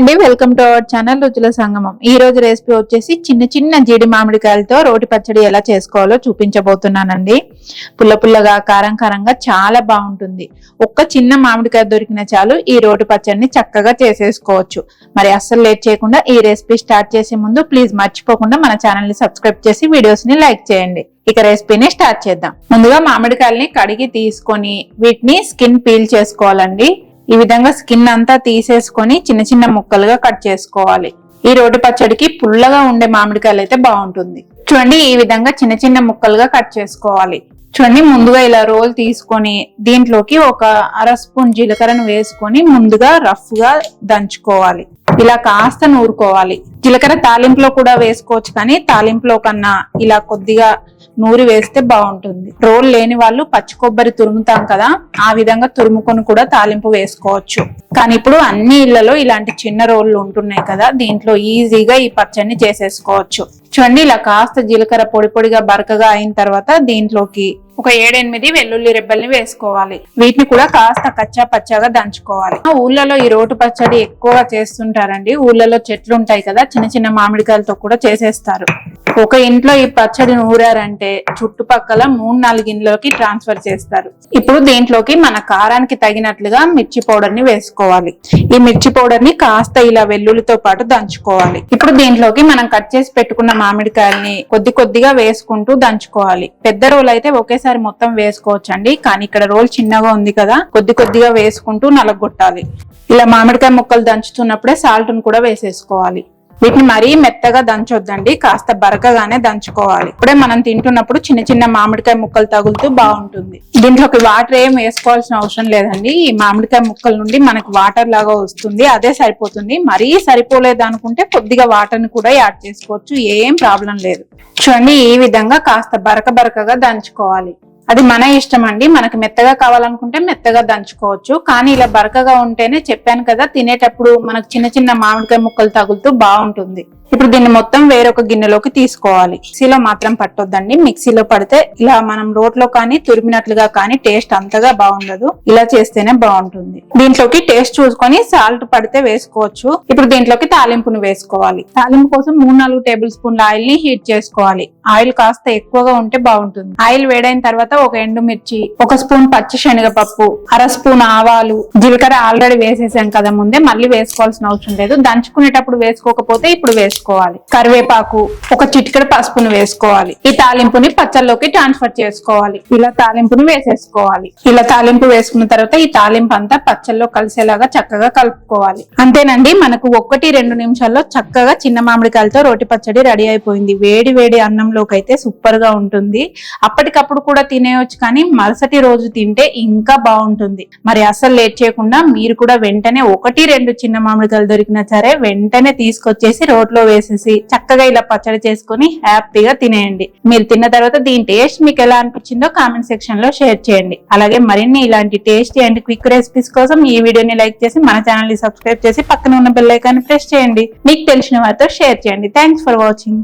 అండి. Welcome to our channel రుచుల సంగమం. ఈ రోజు రెసిపీ వచ్చేసి చిన్న చిన్న జీడి మామిడికాయలతో రోటి పచ్చడి ఎలా చేసుకోవాలో చూపించబోతున్నానండి. పుల్ల పుల్లగా కారం కారంగా చాలా బాగుంటుంది. ఒక్క చిన్న మామిడికాయ దొరికిన చాలు ఈ రోటి పచ్చడిని చక్కగా చేసేసుకోవచ్చు. మరి అస్సలు లేట్ చేయకుండా ఈ రెసిపీ స్టార్ట్ చేసే ముందు ప్లీజ్ మర్చిపోకుండా మన ఛానల్ని సబ్స్క్రైబ్ చేసి వీడియోస్ని లైక్ చేయండి. ఇక రెసిపీని స్టార్ట్ చేద్దాం. ముందుగా మామిడికాయల్ని కడిగి తీసుకొని వీటిని స్కిన్ పీల్ చేసుకోవాలండి. ఈ విధంగా స్కిన్ అంతా తీసేసుకొని చిన్న చిన్న ముక్కలుగా కట్ చేసుకోవాలి. ఈ రోడ్డు పచ్చడికి పుల్లగా ఉండే మామిడికాయలు అయితే బాగుంటుంది. చూడండి ఈ విధంగా చిన్న చిన్న ముక్కలుగా కట్ చేసుకోవాలి. చూడండి ముందుగా ఇలా రోల్ తీసుకొని దీంట్లోకి ఒక అర స్పూన్ జీలకర్రను వేసుకొని ముందుగా రఫ్గా దంచుకోవాలి. ఇలా కాస్త నూరుకోవాలి. జీలకర్ర తాలింపులో కూడా వేసుకోవచ్చు కానీ తాలింపులో కన్నా ఇలా కొద్దిగా నూరి వేస్తే బాగుంటుంది. రోల్ లేని వాళ్ళు పచ్చి కొబ్బరి తురుముతాం కదా ఆ విధంగా తురుముకొని కూడా తాలింపు వేసుకోవచ్చు. కానీ ఇప్పుడు అన్ని ఇళ్ళలో ఇలాంటి చిన్న రోళ్ళు ఉంటున్నాయి కదా దీంట్లో ఈజీగా ఈ పచ్చడిని చేసేసుకోవచ్చు. చూడండి ఇలా కాస్త జీలకర్ర పొడి పొడిగా బరకగా అయిన తర్వాత దీంట్లోకి ఒక ఏడెనిమిది వెల్లుల్లి రెబ్బల్ని వేసుకోవాలి. వీటిని కూడా కాస్త కచ్చా పచ్చాగా దంచుకోవాలి. ఆ ఊళ్ళలో ఈ రోటు పచ్చడి ఎక్కువగా చేస్తుంటారండి. ఊళ్ళలో చెట్లు ఉంటాయి కదా చిన్న చిన్న మామిడికాయలతో కూడా చేసేస్తారు. ఒక ఇంట్లో ఈ పచ్చడి నూరారంటే చుట్టుపక్కల మూడు నాలుగు ఇండ్లకి ట్రాన్స్ఫర్ చేస్తారు. ఇప్పుడు దీంట్లోకి మన కారానికి తగినట్లుగా మిర్చి పౌడర్ని వేసుకోవాలి. ఈ మిర్చి పౌడర్ని కాస్త ఇలా వెల్లుల్లితో పాటు దంచుకోవాలి. ఇప్పుడు దీంట్లోకి మనం కట్ చేసి పెట్టుకున్న మామిడికాయల్ని కొద్ది కొద్దిగా వేసుకుంటూ దంచుకోవాలి. పెద్ద రోల్ అయితే ఒకేసారి మొత్తం వేసుకోవచ్చండి. కానీ ఇక్కడ రోల్ చిన్నగా ఉంది కదా కొద్ది కొద్దిగా వేసుకుంటూ నలగొట్టాలి. ఇలా మామిడికాయ ముక్కలు దంచుతున్నప్పుడే సాల్ట్ను కూడా వేసేసుకోవాలి. వీటిని మరీ మెత్తగా దంచొద్దండి కాస్త బరకగానే దంచుకోవాలి. ఇప్పుడే మనం తింటున్నప్పుడు చిన్న చిన్న మామిడికాయ ముక్కలు తగులుతూ బాగుంటుంది. దీంట్లోకి వాటర్ ఏం వేసుకోవాల్సిన అవసరం లేదండి. ఈ మామిడికాయ ముక్కల నుండి మనకు వాటర్ లాగా వస్తుంది అదే సరిపోతుంది. మరీ సరిపోలేదు అనుకుంటే కొద్దిగా వాటర్ని కూడా యాడ్ చేసుకోవచ్చు ఏం ప్రాబ్లం లేదు. చూడండి ఈ విధంగా కాస్త బరక బరకగా దంచుకోవాలి. అది మన ఇష్టం అండి మనకి మెత్తగా కావాలనుకుంటే మెత్తగా దంచుకోవచ్చు. కానీ ఇలా బరకగా ఉంటేనే చెప్పాను కదా తినేటప్పుడు మనకు చిన్న చిన్న మామిడికాయ ముక్కలు తగులుతూ బాగుంటుంది. ఇప్పుడు దీన్ని మొత్తం వేరొక గిన్నెలోకి తీసుకోవాలి. మిక్సీలో మాత్రం పట్టొద్దండి. మిక్సీలో పడితే ఇలా మనం రోట్లో కానీ తురిమినట్లుగా కానీ టేస్ట్ అంతగా బాగుండదు. ఇలా చేస్తేనే బాగుంటుంది. దీంట్లోకి టేస్ట్ చూసుకొని సాల్ట్ పడితే వేసుకోవచ్చు. ఇప్పుడు దీంట్లోకి తాలింపును వేసుకోవాలి. తాలింపు కోసం మూడు నాలుగు టేబుల్ స్పూన్ల ఆయిల్ని హీట్ చేసుకోవాలి. ఆయిల్ కాస్త ఎక్కువగా ఉంటే బాగుంటుంది. ఆయిల్ వేడైన తర్వాత ఒక ఎండుమిర్చి ఒక స్పూన్ పచ్చి శనగపప్పు అర స్పూన్ ఆవాలు జీలకర్ర ఆల్రెడీ వేసేసాం కదా ముందే మళ్ళీ వేసుకోవాల్సిన అవసరం లేదు. దంచుకునేటప్పుడు వేసుకోకపోతే ఇప్పుడు వేసుకోవాలి. కరివేపాకు ఒక చిటికెడు పసుపును వేసుకోవాలి. ఈ తాలింపుని పచ్చల్లోకి ట్రాన్స్ఫర్ చేసుకోవాలి. ఇలా తాలింపుని వేసేసుకోవాలి. ఇలా తాలింపు వేసుకున్న తర్వాత ఈ తాలింపు అంతా పచ్చల్లో కలిసేలాగా చక్కగా కలుపుకోవాలి. అంతేనండి మనకు ఒకటి రెండు నిమిషాల్లో చక్కగా చిన్న మామిడికాయలతో రోటి పచ్చడి రెడీ అయిపోయింది. వేడి వేడి అన్నంలోకి అయితే సూపర్గా ఉంటుంది. అప్పటికప్పుడు కూడా తినేయొచ్చు కానీ మరుసటి రోజు తింటే ఇంకా బాగుంటుంది. మరి అసలు లేట్ చేయకుండా మీరు కూడా వెంటనే ఒకటి రెండు చిన్న మామిడికాయలు దొరికినా సరే వెంటనే తీసుకొచ్చేసి రోడ్లో వేసేసి చక్కగా ఇలా పచ్చడి చేసుకుని హ్యాపీగా తినేయండి. మీరు తిన్న తర్వాత దీని టేస్ట్ మీకు ఎలా అనిపించిందో కామెంట్ సెక్షన్లో షేర్ చేయండి. అలాగే మరిన్ని ఇలాంటి టేస్టీ అండ్ క్విక్ రెసిపీస్ కోసం ఈ వీడియోని లైక్ చేసి మన ఛానల్ని సబ్స్క్రైబ్ చేసి పక్కన ఉన్న బెల్ ఐకాన్ ప్రెస్ చేయండి. మీకు తెలిసిన వారితో షేర్ చేయండి. Thanks for watching.